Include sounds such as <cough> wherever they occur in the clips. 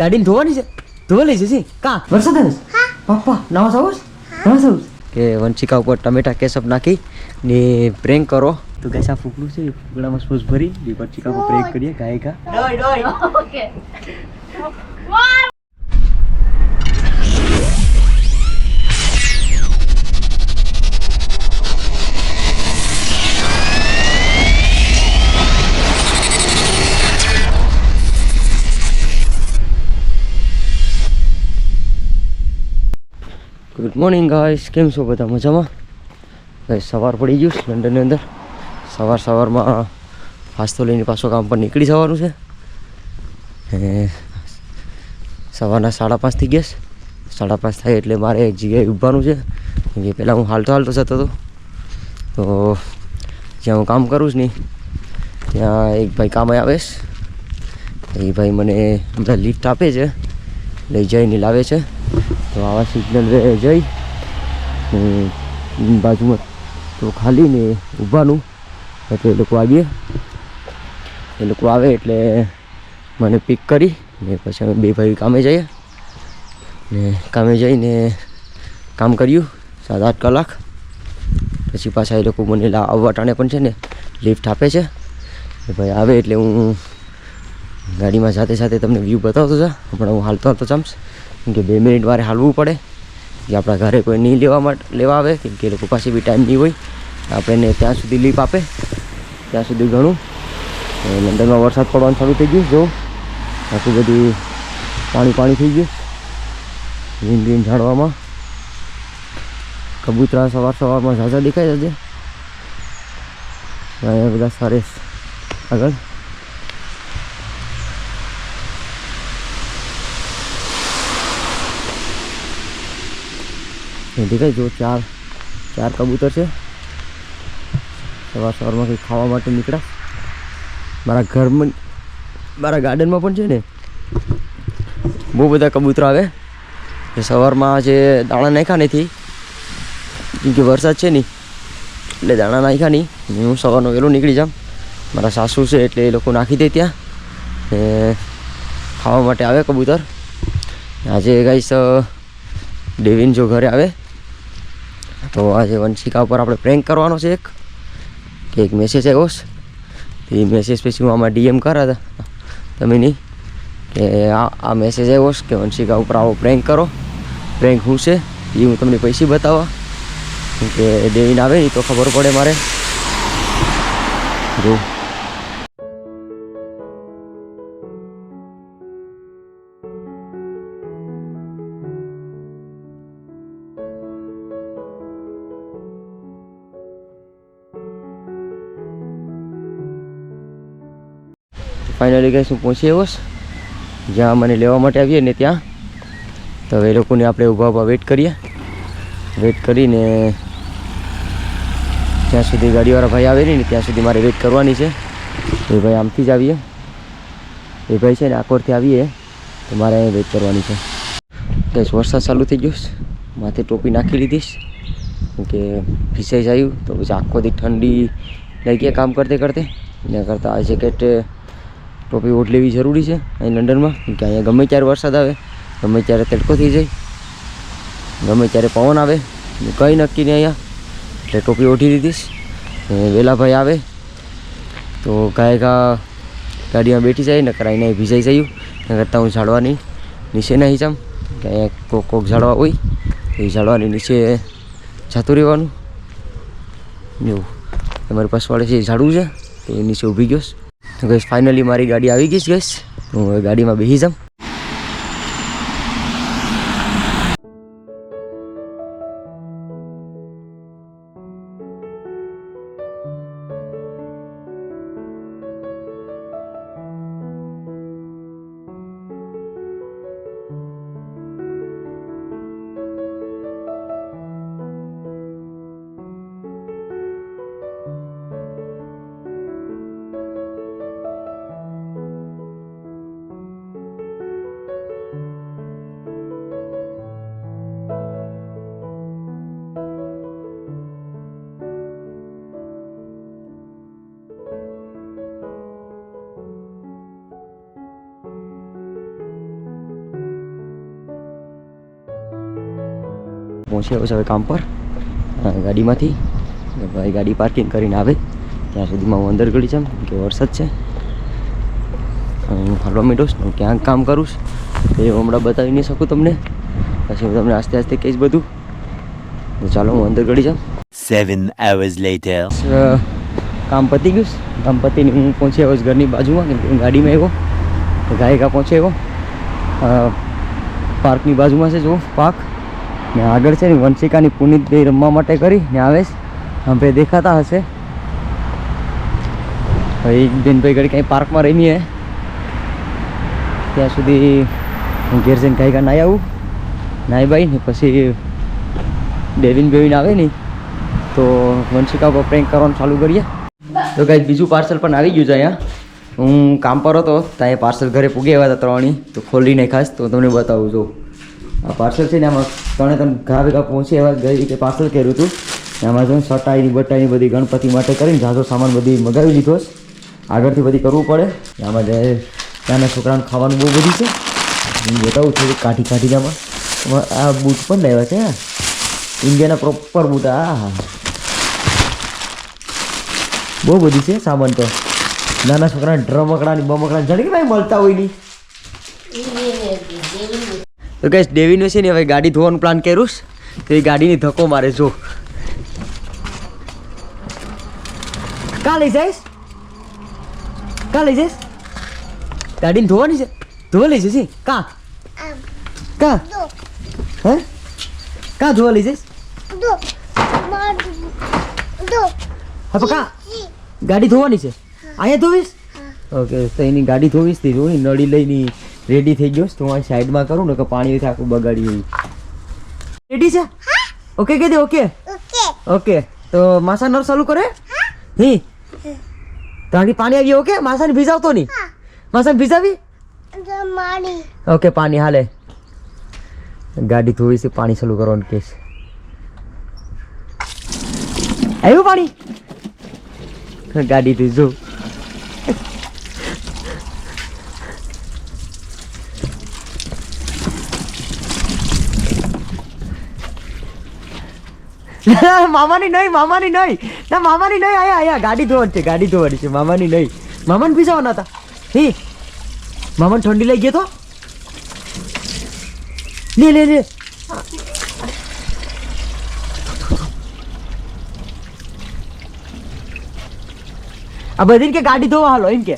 ગાડીને ધોવાની છે. ધોવા લઈ જશે કા? વરસાદ આવે પપ્પા નવા સાવું નવા સાવું કે વંશિકા ઉપર ટમેટા કેસપ નાખી ને પ્રેંક કરો. તો ગાઈસ આ ફૂકડું છે ફૂકડામાં સોસ ભરી વંશિકા ઉપર પ્રેંક કરીએ ગાય કા <laughs> Okay. ગુડ મોર્નિંગ ગાઈસ કેમ છો બધા? મજામાં? ગાઈસ સવાર પડી ગયું લંડનની અંદર. સવાર સવારમાં નાસ્તો લઈને પાછો કામ પર નીકળી જવાનું છે. સવારના સાડા પાંચ થઈ સાડા પાંચ થાય એટલે મારે એક જગ્યાએ ઊભવાનું છે. કે પહેલાં હું હાલતો હાલતો જતો હતો. તો જ્યાં હું કામ કરું છું નહીં ત્યાં એક ભાઈ કામે આવે એ ભાઈ મને બધા લિફ્ટ આપે છે. લઈ જઈને લાવે છે. તો આવા સિગ્નલ જઈ ને બાજુમાં તો ખાલી ને ઊભાનું. એટલે એ લોકો આવીએ. એ લોકો આવે એટલે મને પિક કરી ને પછી અમે બે ભાઈ કામે જઈએ. ને કામે જઈને કામ કર્યું સાત આઠ કલાક. પછી પાછા એ લોકો મને આવવા ટાણે પણ છે ને લિફ્ટ આપે છે. એ ભાઈ આવે એટલે હું ગાડીમાં સાથે સાથે તમને વ્યૂ બતાવતો જા. હમણાં હું હાલતો હાલતો ચામ્સ કેમ કે બે મિનિટ મારે હાલવું પડે, કે આપણા ઘરે કોઈ નહીં લેવા માટે, લેવા આવે, કેમ કે લોકો પાસે બી ટાઈમ નહીં હોય. આપણે ત્યાં સુધી લીપ આપે, ત્યાં સુધી ઘણું લંડનમાં વરસાદ પડવાનું ચાલુ થઈ ગયું, જો. આખું બધી પાણી પાણી થઈ ગયું. Green green ઝાડવામાં. કબૂતરા સવાર સવારમાં ઝાઝા દેખાય જશે બધા સારે આગળ. એ દેખાય જો ચાર ચાર કબૂતર છે. સવાર સવારમાં કંઈક ખાવા માટે નીકળ્યા. મારા ઘરમાં, મારા ગાર્ડનમાં પણ છે ને, બહુ બધા કબૂતર આવે. સવારમાં જે દાણા નાખ્યા નથી કેમ કે વરસાદ છે નહીં, એટલે દાણા નાખ્યા નહીં. હું સવારનો વહેલો નીકળી જાઉં. મારા સાસુ છે એટલે એ લોકો નાખી દે ત્યાં. ને ખાવા માટે આવે કબૂતર. આજે ગાઈસ ડેવિન જો ઘરે આવે. તો આજે વંશિકા ઉપર આપણે પ્રેન્ક કરવાનો છે એક. કે એક મેસેજ આવ્યો છે. એ મેસેજ પછી હું આમાં ડીએમ કર્યા હતા તમે નહીં. કે આ મેસેજ આવ્યો છે કે વંશિકા ઉપર આવો પ્રેન્ક કરો. પ્રેન્ક શું છે? એ હું તમને પૈસી બતાવવા. કે દેવીને આવે નહીં તો ખબર પડે મારે. જો. ફાઇનલી ગઈ હું પહોંચી આવ્યો. જ્યાં મને લેવા માટે આવીએ ને ત્યાં. તો હવે એ લોકોને આપણે ઊભા ઊભા વેઇટ કરીએ. વેઇટ કરીને જ્યાં સુધી ગાડીવાળા ભાઈ આવે ને ત્યાં સુધી મારે વેઇટ કરવાની છે. એ ભાઈ આમથી જ આવીએ. એ ભાઈ છે ને આકોરથી આવીએ. તો મારે અહીં વેઇટ કરવાની છે. ગઈશ વરસાદ ચાલુ થઈ ગયો માથે ટોપી નાખી લીધીશ કે ફિસાઈ જાય તો પછી આખો દી ઠંડી લાગી કામ કરતે કરતે. એના કરતાં આ જેકેટ ટોપી ઓઢ લેવી જરૂરી છે અહીં લંડનમાં કે અહીંયા ગમે ત્યારે વરસાદ આવે, ગમે ત્યારે તડકો થઈ જાય, ગમે ત્યારે પવન આવે હું કંઈ નક્કી નહીં અહીંયા. એટલે ટોપી ઓઢી લીધીશ ને વેલાભાઈ આવે, તો ગાય ગાડીમાં બેઠી જાય ને કરાઈને ભીજાઈ જયું એના કરતાં હું ઝાડવાની નીચે નહીં જામ કે અહીંયા કોક કોક ઝાડવા હોય એ ઝાડવાની નીચે જતું રહેવાનું. એવું. તમારી પાસવાળે છે ઝાડવું છે, તો એ નીચે ઊભી ગયો. તો ગઈશ ફાઇનલી મારી ગાડી આવી ગઈ છે ગઈશ હું હવે ગાડીમાં બેસી જાઉં. પહોંચી આવ્યો છે હવે કામ પર. ગાડીમાંથી ભાઈ ગાડી પાર્કિંગ કરીને આવે. ત્યાં સુધીમાં હું અંદર ગળી જામ કે વરસાદ છે. હું હાલવા મીઠોશ છું હું ક્યાંક કામ કરું છું તો એ હમણાં બતાવી નહીં શકું તમને. પછી હું તમને આસ્તે આસ્તે કહીશ બધું. તો ચાલો હું અંદર ગળી જાઉં. સેવન અવર્સ લેટર કામ પતી ગયું કામ પતીને હું પહોંચી આવ્યો ઘરની બાજુમાં હું ગાડીમાં આવ્યો. તો ગાયકા પહોંચી આવ્યો. પાર્કની બાજુમાં છે જો પાર્ક. ને આગળ છે ને વંશિકાની પુનિત બે રમવા માટે કરી, ને આવે છે. દેખાતા હશે. ભાઈ બેનભાઈ ઘડી કંઈ પાર્કમાં રમીએ ત્યાં સુધી હું ઘેર જઈને ગાયકા નાહી આવું. નાહી બાઈ, ને પછી બેવીન બેવિન આવે ને, તો વંશિકા પર પ્રેન્ક કરવાનું ચાલુ કરીએ. તો કાંઈ બીજું પાર્સલ પણ આવી ગયું છે અહીંયા. હું કામ પર હતો, ત્યાં પાર્સલ ઘરે પૂગી આવ્યા હતા ત્રણેય. તો ખોલીને ખાસ તો તમને બતાવું, જો. આ પાર્સલ છે ને આમાં ત્રણે ત્રણ ઘા ભેગા પહોંચી એવા ગઈ રીતે પાર્સલ કર્યું હતું. એમાં જો સટાઈની, બટાઈની બધી ગણપતિ માટે કરીને ઝાઝો સામાન બધી મગાવી લીધો છે. આગળથી બધી કરવું પડે. ને આમાં જે ત્યાંના છોકરાને ખાવાનું બહુ બધું છે. હું બતાવું છું કાઠી કાઠી આમાં આ બૂટ પણ લેવા છે ઇન્ડિયાના પ્રોપર બૂટ, આ, હા બહુ બધી છે સામાન તો. નાના છોકરાને ડ્રમકડાની બમકડા જાણે કે મળતા હોય નહીં. તો કઈ ડેવીનો છે ને હવે ગાડી ધોવાનું પ્લાન કર્યું તો એ ગાડીની ધક્કો મારે જો. કા લઈ જઈશ? કા લઈ જઈશ? ગાડીને ધોવાની છે? ધોવા લઈ જશે? કા? કા? હે? કા ધોવા લઈ જઈશ? હા કા? ગાડી ધોવાની છે? અહીંયા ધોવીશ? ઓકે તો એની ગાડી ધોવીશથી જોઈ નળી લઈને રેડી થઈ ગયો તો હું સાઈડમાં કરું ને કે પાણીથી આખું બગાડી ગયું રેડી છે? ઓકે કહી દે ઓકે ઓકે તો માસા નર ચાલુ કરે? હી. તો પાણી આવી ઓકે માસાને ભીજાવતો નહીં? માસાને ભીજાવી? ઓકે પાણી હાલે. ગાડી ધોવી છે પાણી ચાલુ કરવાનું કેસ આવ્યું પાણી? ગાડી ધોઈ જો. <laughs> મામાની નહીં મામાની નહીં ના મામાની નહીં આયા આયા ગાડી ધોવાની છે ગાડી ધોવાની છે મામાની નહીં મામાને પીસાવાના હતા. હે મામાને ઠંડી લઈ ગયો તો? લે લે લે. આ બધી કે ગાડી ધોવા હાલો એમ કે.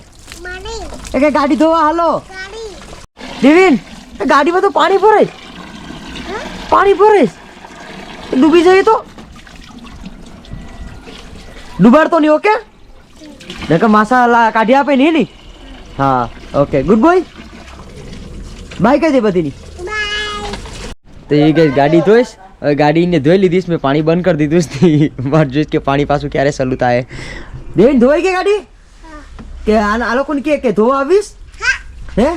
કે ગાડી ધોવા હાલો. દેવીન ગાડીમાં તો પાણી ભરાય. પાણી ભરાય. ડૂબી જઈએ તો? ડૂબાડતો નહીં ઓકે નકર માસા કાઢી આપે નહીં ની હા ઓકે ગુડ બોય બાય કહી દે બધીની. તો એ ગઈ ગાડી ધોઈશ ગાડીને ધોઈ લીધીશ, મેં પાણી બંધ કરી દીધું વાત જોઈશ કે પાણી પાછું ક્યારે સલું થાય બેન, ધોઈ કે ગાડી? કે આ લોકોને કે કે ધોવા આવીશ? હે.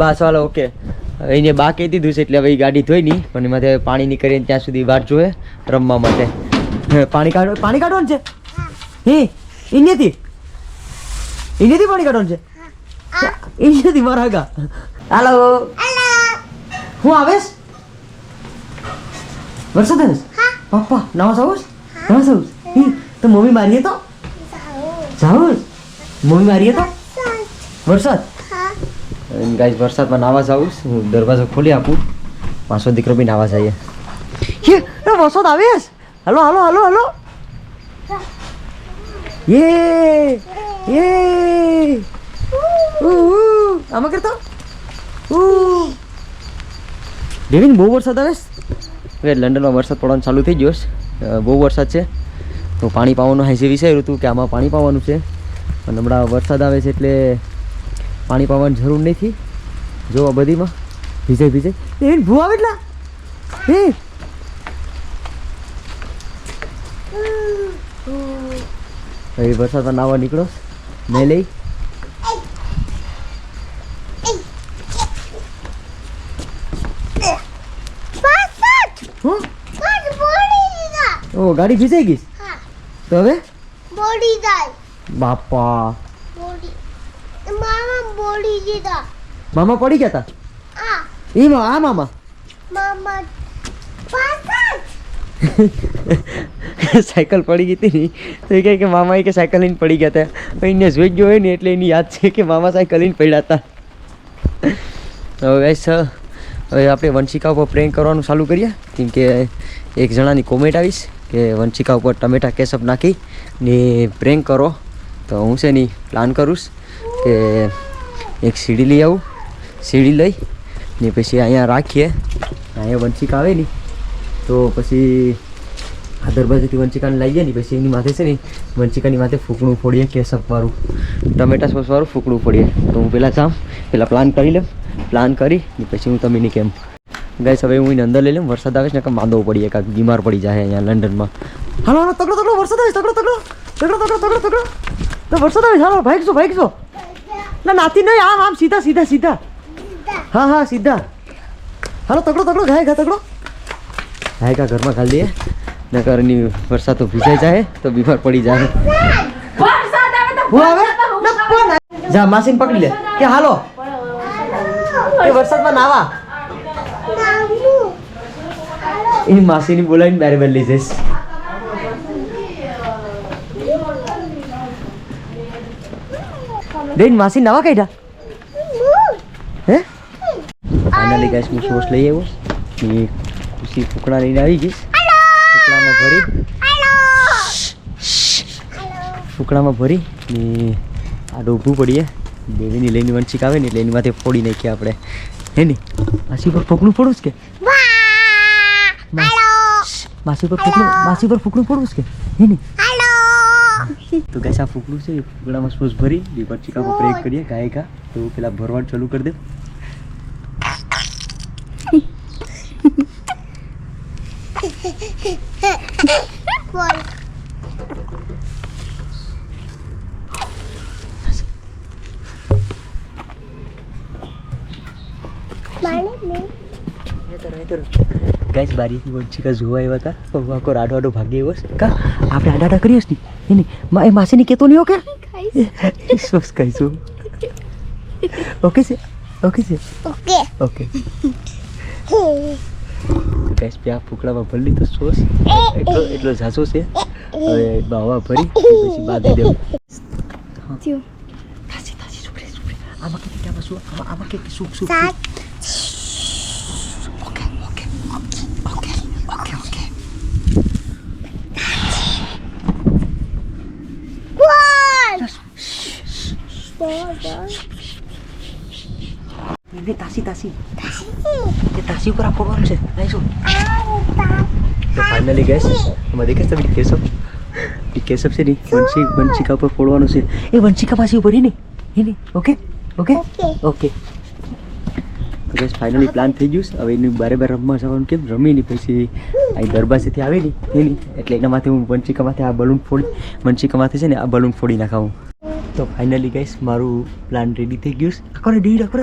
બસ વાલો ઓકે એને બા કહી દીધું છે, એટલે હવે એ ગાડી ધોઈ નહીં પણ એમાંથી પાણી નીકળીને ત્યાં સુધી વાટ જોવે રમવા માટે. પાણી કાઢો પાણી કાઢવાનું છે? હે અહીંયાથી અહીંયાથી પાણી કાઢવાનું છે? અહીંયાથી મારા આગા? હાલો. હું આવેશ? વરસાદ આવેશ પપ્પા નવા સાઉસ? નવા સાઉસ? હી, તો મમ્મી મારીએ તો? સાઉસ. મમ્મી મારીએ તો? વરસાદ. ગાઈસ વરસાદમાં નાવા જાઉં હું દરવાજો ખોલી આપું. પાછો દીકરો બી નાવા જઈએ વરસાદ આવે છે હલો હલો હલો હલો યે યે ઉહુ આમાં કરતો ઉહ ડેવિન બહુ વરસાદ આવે છે લંડનમાં વરસાદ પડવાનું ચાલુ થઈ ગયો છે બહુ વરસાદ છે તો પાણી પાવાનું હાઈસે વિચાર્યું હતું કે આમાં પાણી પાવાનું છે પણ હમણાં વરસાદ આવે છે એટલે પાણી પાવાની જરૂર નથી જો આ બધીમાં ભીજાય ભીજાય એ ભૂ આવે એટલા હે હવે વરસાદમાં નાવા નીકળો. મેં લઈ. ઓ ગાડી ભીજાઈ ગઈ. તો હવે? બોડી જાય. બાપા. બોડી. મામા બોડી da. મામા પડી ગયા હતા Ah. એમાં આ મામા? મામા. પાછળ. <laughs> <laughs> સાયકલ પડી ગઈ હતી ને, તો એ કહે કે મામા એ કે સાયકલ લઈને પડી ગયા હતા. એને જોઈ ગયો હોય ને એટલે એની યાદ છે કે મામા સાયકલ લઈને પડ્યા હતા. હવે સર હવે આપણે વંશિકા ઉપર પ્રેમ કરવાનું ચાલુ કરીએ. કેમ કે એક જણાની કોમેન્ટ આવીશ કે વંશિકા ઉપર ટમેટા કેસઅપ નાખી ને પ્રેમ કરો. તો હું છે નહીં પ્લાન કરું કે એક સીડી લઈ આવું. સીડી લઈ ને પછી અહીંયા રાખીએ. અહીંયા વંશિકા આવે ને તો પછી દરવાજેથી વંચિકાને લઈ જાય ને પછી એની માથે છે ને વંચિકાની માથે ફૂકણું ફોડીએ કેસપવાળું ટમેટા સોસ વાળું ફૂકણું ફોડીએ. તો હું પહેલાં જાઉં પહેલાં પ્લાન કરી લઉં. પ્લાન કરી ને પછી હું તમે કેમ ગાઈસ હવે હું એને અંદર લઈ લઉં. વરસાદ આવે છે ને માંદો પડીએ કાંક બીમાર પડી જાય અહીંયા લંડનમાં. હાલો હાલો તગડો તગડો વરસાદ આવે તકડો તગડો તગડો. તગડો તગડો તગડો તો વરસાદ આવે છે, હાલો ભાગજો ભાગજો ના નાતી નહીં આમ આમ સીધા સીધા સીધા. હા હા સીધા. હાલો તગડો તગડો ગાય ગા તગડો. ગાય કા ઘરમાં ખાલી દઈએ? નકર એની વરસાદ તો ભીજાઈ જાય તો બીમાર પડી જાય વરસાદ આવે તો હું આવે? ના, કોણ આવે? જા માસીને પકડી લે. કે હાલો. એ વરસાદમાં નાવા નાનું એની માસીની બોલાવીને બારે બાર લઈ જઈશ. બેન માસી નવા કાઢ્યા? હે? ફાઇનલી ગાઈસ હું સોસ લઈ આવ્યો. એ ખુશી ફૂકડા લઈને આવી ગઈશ ફૂકડામાં ભરી? ફૂકડામાં ભરી ને આ ડોભું પડીએ. દેવીની લઈને વંશિક આવે ને એટલે એની માથે ફોડી નાખીએ આપણે. હે ને? માસી પર ફૂકણું ફોડું કે? માસી પર ફૂકણું માસી પર ફૂકણું ફોડું કે? હે ને? તો ગાઈસ આ ફૂકડું છે એ ફૂકડામાં સોસ ભરી પર પ્રેક કરીએ ગાય કા તો પેલા ભરવાનું ચાલુ કરી દે. બોલ માને મેં ગાઈસ બારીથી વંશિકા જોવા આવ્યા હતા પણ આખો રાડો રાડો ભાગી આવ્યો છે કા આપણે આડા આડા કરીએ ને એની મા એ માસીની કહેતો નહીં ઓકે સોસ ખાઈશું ઓકે છે ઓકે છે ઓકે ઓકે ગાઈસ બે આ ફૂકડામાં ભરી લીધો સોસ એટલો એટલો ઝાઝો છે. હવે બાવા ભરી પછી બાંધી દેવું. આમાં કે આમાં શું આમાં કે શું સુપ સાત okay okay okay okay okay બોલ બોલ એને તાસી તાસી એ તાસી ઉપર આ ફોડવાનું છે આવીશું તો ફાઇનલી ગેસ એમાં દેખાશ તમે એ કેસપ છે ને વંશી વંશિકા ઉપર ફોડવાનું છે એ વંશિકા પાસે ઉપર ને એને ઓકે ઓકે ઓકે. ઓકે તો ગેસ ફાઇનલી પ્લાન થઈ ગયું છે. હવે એની બારે બાર રમવા જવાનું કેમ રમી નહીં પછી અહીં દરબાસેથી આવે ને એની એટલે એના માથે હું વંશિકા માથે આ બલૂન ફોડી વંશિકા માથે છે ને આ બલૂન ફોડી નાખાવું તો ફાઇનલી ગેસ મારું પ્લાન રેડી થઈ ગયું છે. આખો ડી આખો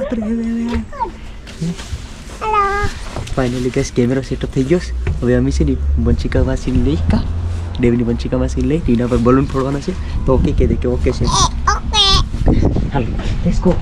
ફાઇનલી ગેસ કેમેરો સેટઅપ થઈ ગયો છે. હવે અમે છે ને વંશિકા વાસીને લઈ કા દેવની વંશિકા વાસીને લઈ ટીના પર બલૂન ફોડવાના છે. તો ઓકે કહી દે કે ઓકે છે. હાલો લેટ્સ ગો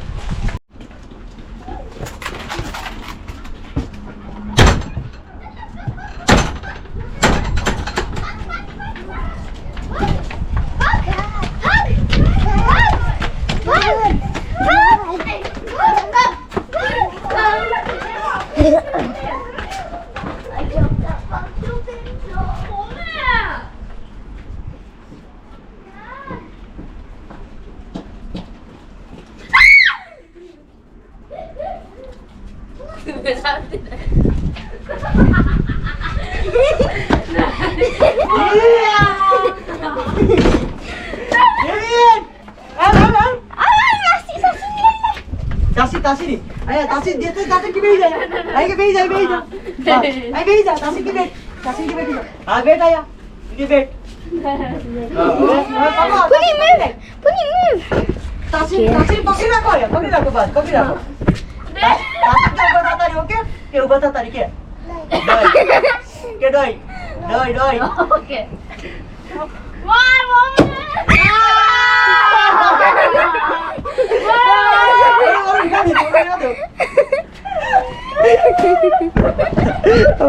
તાસી તાસી ની આયા તાસી દેતે તાસી કે બેહી જાય આય કે બેહી જાય બેહી જા આય બેહી જા તાસી કે બેઠ તાસી કે બેઠી હા બેઠ આયા કે બેઠ પુની મૂવ પુની મૂવ તાસી તાસી પકડી રાખો આયા પકડી રાખો બસ પકડી રાખો તાસી કે ઊભા થતા રહી ઓકે કે ઊભા થતા રહી કે ડોય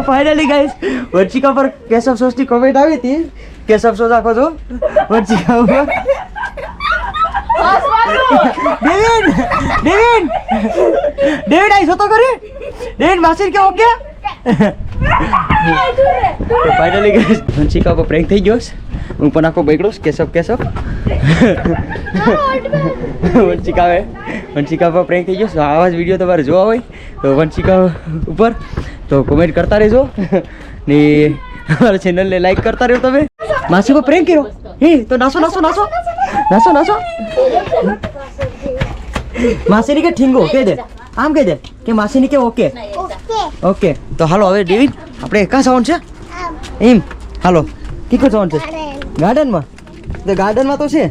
ફાઇનલી ગાઈસ વંશિકા પર કેશવ સોસની કોમેન્ટ આવી હતી. કેશવ સોસ આખો છો વંશિકા ઉપર. ડેવિન ડેવિન ડેવિડ આઈ સોતો કરે ડેવિન માસીર કે ઓકે? ફાઇનલી ગાઈસ વંશિકા પર પ્રેન્ક થઈ ગયો છે. હું પણ આખો બગડ્યો છે, કેશવ કેશવ. વંશિકા હવે વંશિકા પર પ્રેન્ક થઈ ગયો. છે. આવા જ વીડિયો તમારે જોવા હોય તો વંશિકા ઉપર તો કોમેન્ટ કરતા રહેજો. ને અમારા ચેનલને લાઈક કરતા રહ્યો તમે. માસી પર પ્રેન્ક કર્યો. હે તો નાસો નાસો નાસો. નાસો નાસો. માસીની કે ઠીંગો? કહી દે. આમ કહી દે કે માસીની કે ઓકે? ઓકે. તો હાલો હવે ડેવિડ આપણે ક્યાં જવાનું છે? એમ. હાલો. કીકો જવાનું છે? ગાર્ડનમાં તો ગાર્ડનમાં તો છે?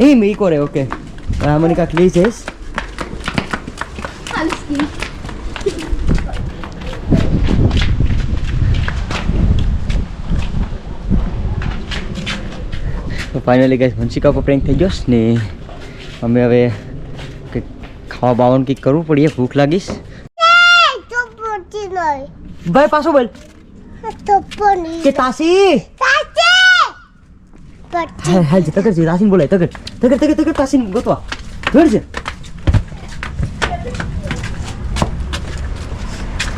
એ મી કોરે ઓકે આ મને લઈ જઈશ તો ફાઇનલી ગાઈસ વંશિકા પર પ્રેન્ક થઈ ગયો ને અમે હવે કંઈક ખાવા બાવાનું કંઈક કરવું પડીએ ભૂખ લાગીશ. ભાઈ પાછો બોલ. કે તાસી? હાલ હાલ છે તગર છે તાસીન બોલાય તગર તગર તગર તગર તાસીન ગોતવા. ધોર છે.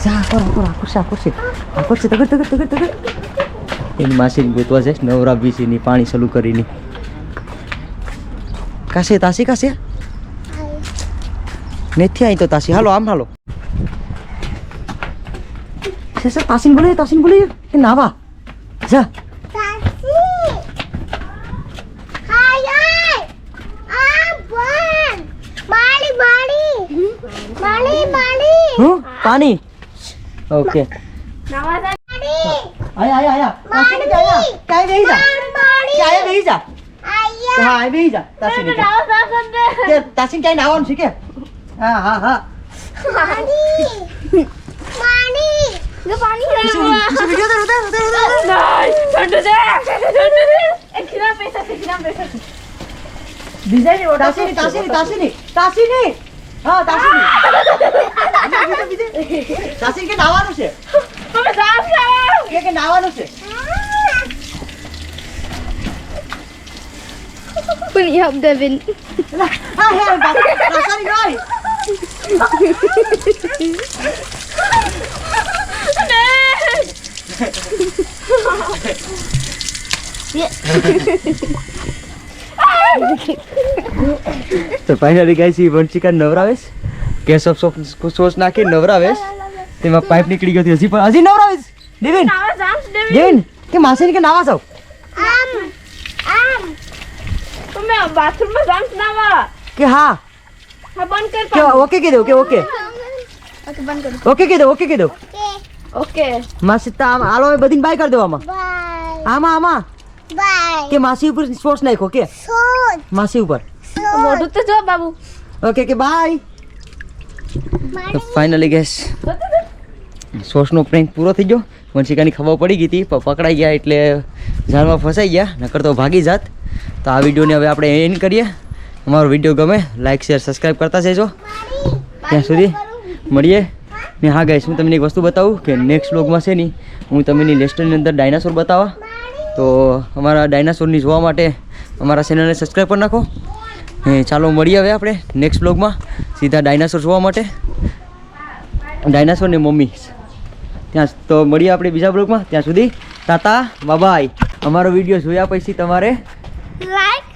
જા કોર કોર આકુરશે આકુરશે આકુરશે તગર તગર તગર તગર એની માસીને ગોતવા છે નવરા બીસીની પાણી ચાલુ કરીને. કાશે તાસી કાશે? નથી અહીં તો તાસી. હાલો આમ હાલો. છે તાસીન બોલે તાસીન બોલે કે નાવા. જા. पानी ओके आया आया आया तासे ने आया काय बेही जा काय बेही जा हाय बेही जा तासे ने ते तासे काय नाव आम शिके हां हां हां पानी पानी ये पानी किसी वीडियो दे उधर उधर उधर नहीं ठंड से ठंड से एक कितना पैसा से कितना पैसा दीजिए ओटा से तासे ने तासे ने तासे ने હા તાસીની તાસીન કે નાવાનું છે તમે સાફ લાવો કે કે નાવાનું છે Please help Devin. હા હે તાસીની નહીં તો ફાઇનલી ગાઈસ ઈ વંશિકા નવરાવેશ. કેશવ સોફ સોસ નાખી નવરાવેશ. તેમાં પાઇપ નીકળી ગયો હજી પણ હજી નવરાવેશ? દેવિન? નાવા દેવિન. કે માસીની કે નાવા જાવ આમ આમ. તમે બાથરૂમમાં જામ નાવા. કે હા. હા બંધ કર કે ઓકે કહી દો કે ઓકે. ઓકે બંધ કરો. ઓકે કહી દો ઓકે કહી દો ઓકે. માસી તા આમ આલો બધી બાય કરી દો આમાં. આમાં આમાં. કે માસી ઉપર સોસ નાખો કે? માસી ઉપર. મોઢું તો જો બાબુ. ઓકે કે બાય ફાઇનલી ગેસ સોસનો પ્રેન્ક પૂરો થઈ ગયો. વંશિકાની ખબર પડી ગઈ હતી પણ પકડાઈ ગયા એટલે ઝાડમાં ફસાઈ ગયા નકર તો ભાગી જાત. તો આ વિડીયોને હવે આપણે એન્ડ કરીએ. અમારો વીડિયો ગમે લાઇક શેર સબસ્ક્રાઈબ કરતા જજો. ત્યાં સુધી મળીએ. ને હા ગાઈશ હું તમને એક વસ્તુ બતાવું કે નેક્સ્ટ બ્લોગમાં છે નહીં હું તમને લેસ્ટરની અંદર ડાયનાસોર બતાવવા. તો અમારા ડાયનાસોરની જોવા માટે અમારા ચેનલને સબસ્ક્રાઈબ કરી નાખો. એ ચાલો મળીએ હવે આપણે નેક્સ્ટ બ્લોગમાં સીધા ડાયનાસોર જોવા માટે. ડાયનાસોર ને મમ્મી. ત્યાં તો મળીએ આપણે બીજા બ્લોગમાં ત્યાં સુધી તાતા બાબાઈ અમારો વીડિયો જોયા પછી તમારે લાઈક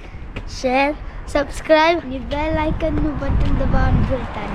શેર સબસ્ક્રાઈબ બેલ આઇકનનું બટન દબાવવાનું ભૂલતા